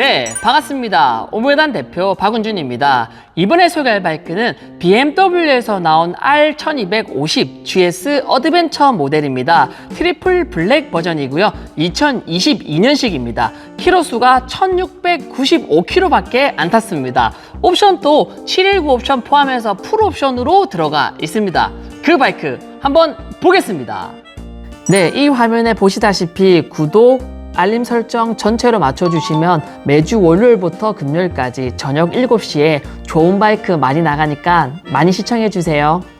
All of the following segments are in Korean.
네, 반갑습니다. 오메단 대표 박은준입니다. 이번에 소개할 바이크는 BMW에서 나온 R1250 GS 어드벤처 모델입니다. 트리플 블랙 버전이고요. 2022년식입니다. 키로수가 1695km밖에 안 탔습니다. 옵션도 719 옵션 포함해서 풀 옵션으로 들어가 있습니다. 그 바이크 한번 보겠습니다. 네, 이 화면에 보시다시피 구독, 알림 설정 전체로 맞춰주시면 매주 월요일부터 금요일까지 저녁 7시에 좋은 바이크 많이 나가니까 많이 시청해주세요.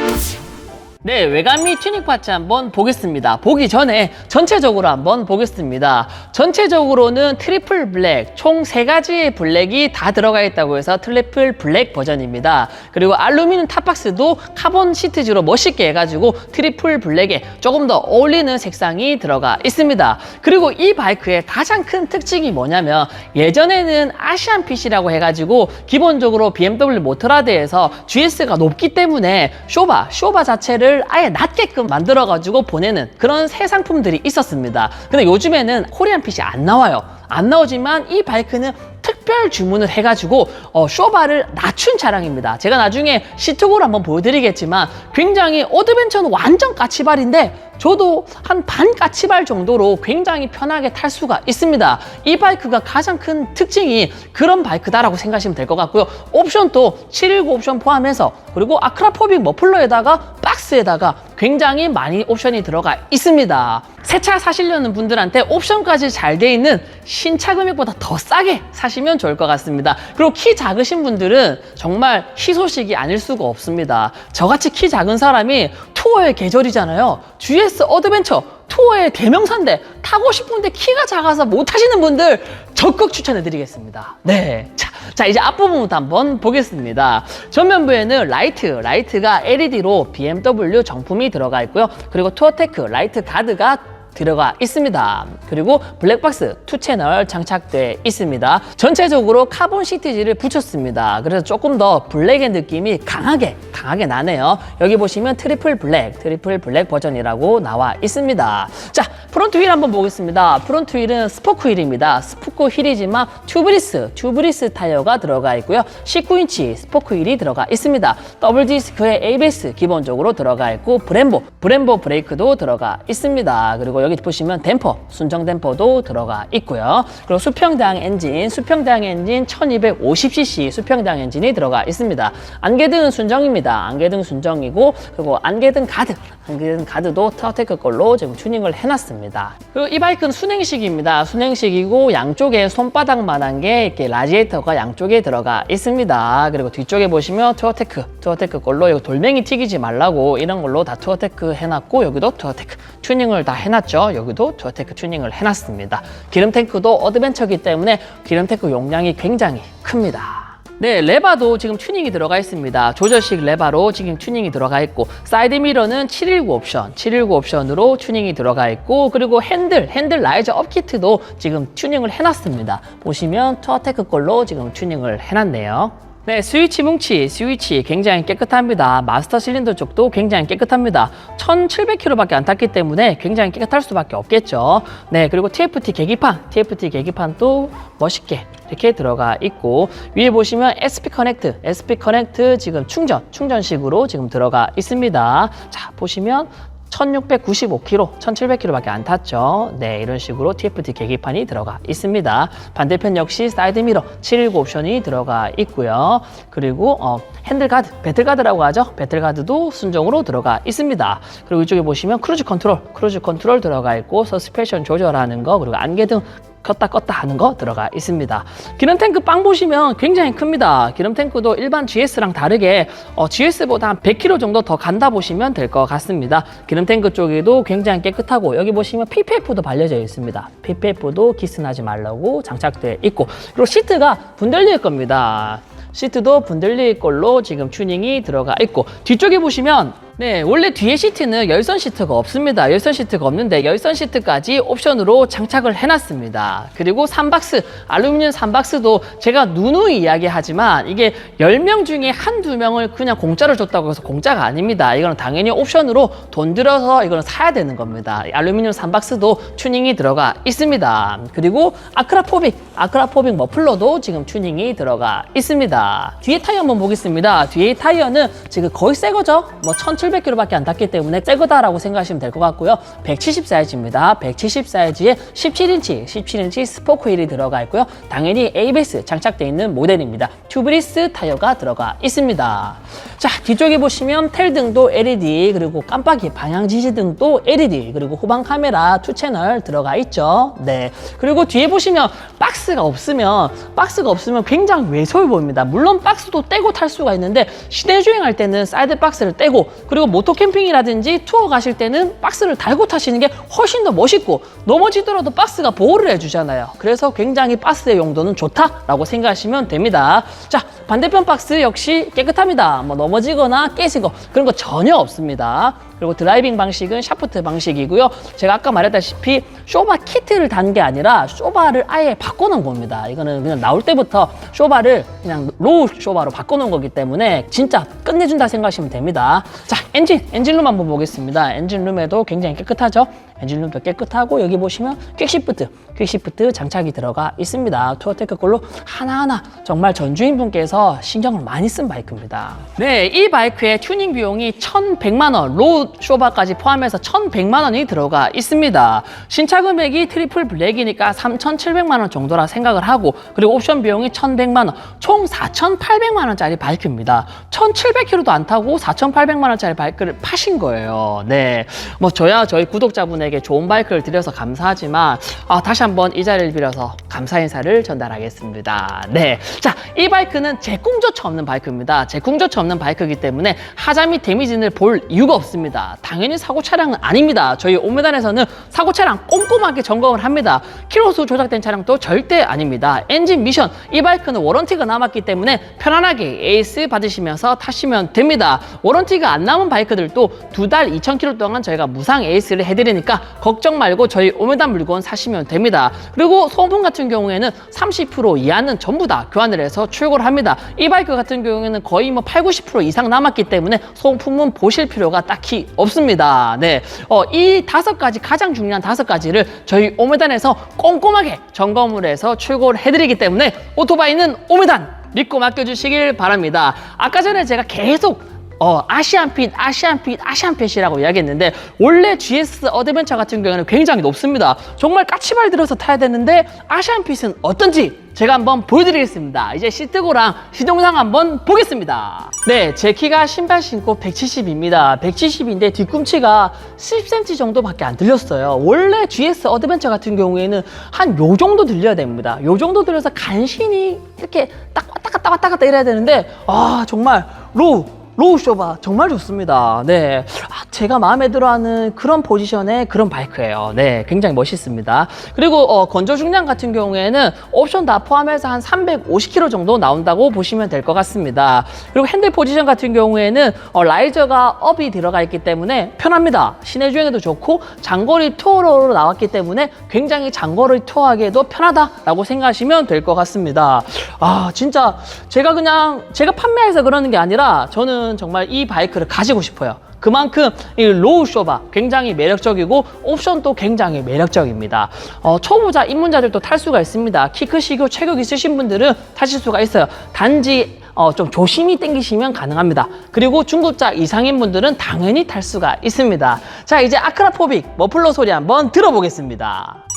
네, 외관미 튜닝 파츠 한번 보겠습니다. 보기 전에 전체적으로 한번 보겠습니다. 전체적으로는 트리플 블랙, 총 세 가지의 블랙이 다 들어가 있다고 해서 트리플 블랙 버전입니다. 그리고 알루미늄 탑박스도 카본 시트지로 멋있게 해가지고 트리플 블랙에 조금 더 어울리는 색상이 들어가 있습니다. 그리고 이 바이크의 가장 큰 특징이 뭐냐면 예전에는 아시안 핏이라고 해가지고 기본적으로 BMW 모터라드에서 GS가 높기 때문에 쇼바, 쇼바 자체를 아예 낮게끔 만들어가지고 보내는 그런 새 상품들이 있었습니다. 근데 요즘에는 코리안 핏이 안 나와요. 안 나오지만 이 바이크는 특별 주문을 해가지고 어, 쇼바를 낮춘 차량입니다. 제가 나중에 시트고를 한번 보여드리겠지만 굉장히 어드벤처는 완전 까치발인데 저도 한 반 까치발 정도로 굉장히 편하게 탈 수가 있습니다. 이 바이크가 가장 큰 특징이 그런 바이크다라고 생각하시면 될 것 같고요. 옵션도 719 옵션 포함해서 그리고 아크라포빅 머플러에다가 박스에다가 굉장히 많이 옵션이 들어가 있습니다. 새 차 사시려는 분들한테 옵션까지 잘 돼 있는 신차 금액보다 더 싸게 사시면 좋을 것 같습니다. 그리고 키 작으신 분들은 정말 희소식이 아닐 수가 없습니다. 저같이 키 작은 사람이 투어의 계절이잖아요. GS 어드벤처 투어의 대명사인데 타고 싶은데 키가 작아서 못 타시는 분들 적극 추천해 드리겠습니다. 네. 자, 자, 이제 앞부분부터 한번 보겠습니다. 전면부에는 라이트, 라이트가 LED로 BMW 정품이 들어가 있고요. 그리고 투어테크 라이트 가드가 들어가 있습니다. 그리고 블랙박스 투 채널 장착돼 있습니다. 전체적으로 카본 시트지를 붙였습니다. 그래서 조금 더 블랙의 느낌이 강하게 강하게 나네요. 여기 보시면 트리플 블랙, 트리플 블랙 버전이라고 나와 있습니다. 자, 프론트 휠 한번 보겠습니다. 프론트 휠은 스포크 휠입니다. 스포크 휠이지만 튜브리스, 튜브리스 타이어가 들어가 있고요. 19인치 스포크 휠이 들어가 있습니다. 더블 디스크에 ABS 기본적으로 들어가 있고 브렘보 브레이크도 들어가 있습니다. 그리고 여기 보시면 댐퍼, 순정 댐퍼도 들어가 있고요. 그리고 수평당 엔진, 수평당 엔진 1250cc 수평당 엔진이 들어가 있습니다. 안개등은 순정입니다. 안개등 순정이고 그리고 안개등 가드, 안개등 가드도 터테크 걸로 지금 튜닝을 해놨습니다. 그리고 이 바이크는 순행식입니다. 순행식이고 양쪽에 손바닥만한 게 이렇게 라지에이터가 양쪽에 들어가 있습니다. 그리고 뒤쪽에 보시면 투어테크, 투어테크 걸로 돌멩이 튀기지 말라고 이런 걸로 다 투어테크 해놨고 여기도 투어테크 튜닝을 다 해놨죠. 여기도 투어테크 튜닝을 해놨습니다. 기름 탱크도 어드벤처기 때문에 기름 탱크 용량이 굉장히 큽니다. 네, 레바도 지금 튜닝이 들어가 있습니다. 조절식 레바로 지금 튜닝이 들어가 있고 사이드 미러는 719 옵션, 719 옵션으로 튜닝이 들어가 있고 그리고 핸들, 핸들 라이저 업 키트도 지금 튜닝을 해놨습니다. 보시면 투어테크 걸로 지금 튜닝을 해놨네요. 네, 스위치 뭉치, 스위치 굉장히 깨끗합니다. 마스터 실린더 쪽도 굉장히 깨끗합니다. 1700km밖에 안 탔기 때문에 굉장히 깨끗할 수밖에 없겠죠. 네, 그리고 TFT 계기판, TFT 계기판도 멋있게 이렇게 들어가 있고 위에 보시면 SP 커넥트, SP 커넥트 지금 충전, 충전식으로 지금 들어가 있습니다. 자, 보시면 1695km, 1700km밖에 안 탔죠. 네, 이런 식으로 TFT 계기판이 들어가 있습니다. 반대편 역시 사이드 미러 719 옵션이 들어가 있고요. 그리고 어, 핸들가드, 배틀가드라고 하죠. 배틀가드도 순정으로 들어가 있습니다. 그리고 이쪽에 보시면 크루즈 컨트롤, 크루즈 컨트롤 들어가 있고 서스펜션 조절하는 거 그리고 안개등 켰다 껐다 하는 거 들어가 있습니다. 기름 탱크 빵 보시면 굉장히 큽니다. 기름 탱크도 일반 GS랑 다르게 어, GS보다 한 100km 정도 더 간다 보시면 될 것 같습니다. 기름 탱크 쪽에도 굉장히 깨끗하고 여기 보시면 PPF도 발려져 있습니다. PPF도 기스나지 말라고 장착되어 있고 그리고 시트가 분들릴 겁니다. 시트도 분들릴 걸로 지금 튜닝이 들어가 있고 뒤쪽에 보시면 네, 원래 뒤에 시트는 열선 시트가 없습니다. 열선 시트가 없는데 열선 시트까지 옵션으로 장착을 해놨습니다. 그리고 3박스, 알루미늄 3박스도 제가 누누이 이야기하지만 이게 10명 중에 한두 명을 그냥 공짜로 줬다고 해서 공짜가 아닙니다. 이거는 당연히 옵션으로 돈 들여서 이거는 사야 되는 겁니다. 알루미늄 3박스도 튜닝이 들어가 있습니다. 그리고 아크라포빅, 아크라포빅 머플러도 지금 튜닝이 들어가 있습니다. 뒤에 타이어 한번 보겠습니다. 뒤에 타이어는 지금 거의 새 거죠? 뭐 1700km밖에 안 탔기 때문에 새 거다라고 생각하시면 될 것 같고요. 170 사이즈입니다. 170 사이즈에 17인치, 17인치 스포크 휠이 들어가 있고요. 당연히 ABS 장착되어 있는 모델입니다. 튜브리스 타이어가 들어가 있습니다. 자, 뒤쪽에 보시면 텔등도 LED, 그리고 깜빡이 방향 지시등도 LED, 그리고 후방 카메라 투 채널 들어가 있죠. 네. 그리고 뒤에 보시면 박스가 없으면, 박스가 없으면 굉장히 왜소해 보입니다. 물론 박스도 떼고 탈 수가 있는데, 시내 주행할 때는 사이드 박스를 떼고, 그리고 모토 캠핑이라든지 투어 가실 때는 박스를 달고 타시는 게 훨씬 더 멋있고, 넘어지더라도 박스가 보호를 해주잖아요. 그래서 굉장히 박스의 용도는 좋다라고 생각하시면 됩니다. 자, 반대편 박스 역시 깨끗합니다. 뭐 넘어지거나 깨지고 그런 거 전혀 없습니다. 그리고 드라이빙 방식은 샤프트 방식이고요. 제가 아까 말했다시피 쇼바 키트를 단 게 아니라 쇼바를 아예 바꿔놓은 겁니다. 이거는 그냥 나올 때부터 쇼바를 그냥 로우 쇼바로 바꿔놓은 거기 때문에 진짜 끝내준다 생각하시면 됩니다. 자, 엔진, 엔진룸 한번 보겠습니다. 엔진룸에도 굉장히 깨끗하죠? 엔진룸도 깨끗하고 여기 보시면 퀵시프트, 퀵시프트 장착이 들어가 있습니다. 투어테크 걸로 하나하나 정말 전주인분께서 신경을 많이 쓴 바이크입니다. 네, 이 바이크의 튜닝 비용이 1,100만 원, 로우 쇼바까지 포함해서 1,100만 원이 들어가 있습니다. 신차 금액이 트리플 블랙이니까 3,700만 원 정도라 생각을 하고 그리고 옵션 비용이 1,100만 원, 총 4,800만 원짜리 바이크입니다. 1,700km도 안 타고 4,800만 원짜리 바이크를 파신 거예요. 네, 뭐 저야 저희 구독자분에게 좋은 바이크를 드려서 감사하지만 아, 다시 한번 이 자리를 빌어서 감사 인사를 전달하겠습니다. 네, 자, 이 바이크는 제공조차 없는 바이크입니다. 제공조차 없는 바이크이기 때문에 하자 및 데미지를 볼 이유가 없습니다. 당연히 사고 차량은 아닙니다. 저희 오메단에서는 사고 차량 꼼꼼하게 점검을 합니다. 키로수 조작된 차량도 절대 아닙니다. 엔진 미션, 이 바이크는 워런티가 남았기 때문에 편안하게 에이스 받으시면서 타시면 됩니다. 워런티가 안 남은 바이크들도 두 달 2,000km 동안 저희가 무상 에이스를 해드리니까 걱정 말고 저희 오메단 물건 사시면 됩니다. 그리고 소모품 같은 경우에는 30% 이하는 전부 다 교환을 해서 출고를 합니다. 이 바이크 같은 경우에는 거의 뭐 8, 90% 이상 남았기 때문에 소모품은 보실 필요가 딱히 없습니다. 네. 어, 이 다섯 가지 가장 중요한 다섯 가지를 저희 오메단에서 꼼꼼하게 점검을 해서 출고를 해드리기 때문에 오토바이는 오메단 믿고 맡겨주시길 바랍니다. 아까 전에 제가 계속 어, 아시안핏, 아시안핏, 아시안핏이라고 이야기했는데 원래 GS 어드벤처 같은 경우에는 굉장히 높습니다. 정말 까치발 들어서 타야 되는데 아시안핏은 어떤지 제가 한번 보여드리겠습니다. 이제 시트고랑 시동상 한번 보겠습니다. 네, 제 키가 신발 신고 170입니다. 170인데 뒤꿈치가 10cm 정도밖에 안 들렸어요. 원래 GS 어드벤처 같은 경우에는 한 요 정도 들려야 됩니다. 요 정도 들려서 간신히 이렇게 딱 왔다 갔다 왔다 갔다 이래야 되는데 아 정말 로우 로우 쇼바 정말 좋습니다. 네. 아, 제가 마음에 들어 하는 그런 포지션의 그런 바이크예요. 네. 굉장히 멋있습니다. 그리고 어, 건조 중량 같은 경우에는 옵션 다 포함해서 한 350km 정도 나온다고 보시면 될 것 같습니다. 그리고 핸들 포지션 같은 경우에는 어, 라이저가 업이 들어가 있기 때문에 편합니다. 시내 주행에도 좋고 장거리 투어로 나왔기 때문에 굉장히 장거리 투어하기에도 편하다라고 생각하시면 될 것 같습니다. 아 진짜 제가 그냥 제가 판매해서 그러는 게 아니라 저는 정말 이 바이크를 가지고 싶어요. 그만큼 이 로우 쇼바 굉장히 매력적이고 옵션도 굉장히 매력적입니다. 어, 초보자 입문자들도 탈 수가 있습니다. 키 크시고 체격 있으신 분들은 타실 수가 있어요. 단지 어, 좀 조심히 당기시면 가능합니다. 그리고 중급자 이상인 분들은 당연히 탈 수가 있습니다. 자, 이제 아크라포빅 머플러 소리 한번 들어보겠습니다.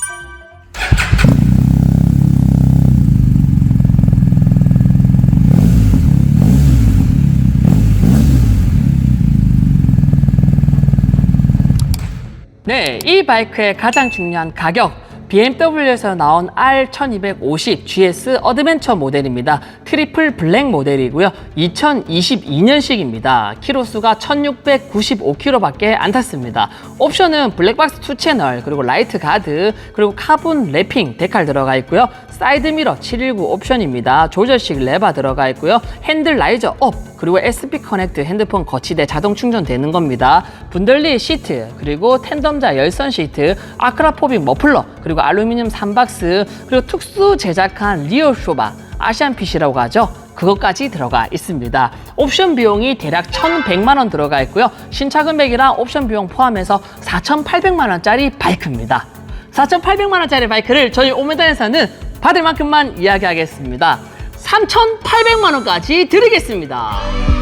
네, 이 바이크의 가장 중요한 가격. BMW에서 나온 R1250 GS 어드벤처 모델입니다. 트리플 블랙 모델이고요. 2022년식입니다. 키로수가 1695km밖에 안 탔습니다. 옵션은 블랙박스 2채널, 그리고 라이트 가드, 그리고 카본 랩핑 데칼 들어가 있고요. 사이드 미러 719 옵션입니다. 조절식 레바 들어가 있고요. 핸들 라이저 업, 그리고 SP 커넥트 핸드폰 거치대 자동 충전되는 겁니다. 분들리 시트, 그리고 텐덤자 열선 시트, 아크라포빅 머플러, 그리고 알루미늄 3박스, 그리고 특수 제작한 리어 쇼바, 아시안 핏이라고 하죠. 그것까지 들어가 있습니다. 옵션 비용이 대략 1,100만 원 들어가 있고요. 신차 금액이랑 옵션 비용 포함해서 4,800만 원짜리 바이크입니다. 4,800만 원짜리 바이크를 저희 오메다에서는 받을 만큼만 이야기하겠습니다. 3,800만 원까지 드리겠습니다.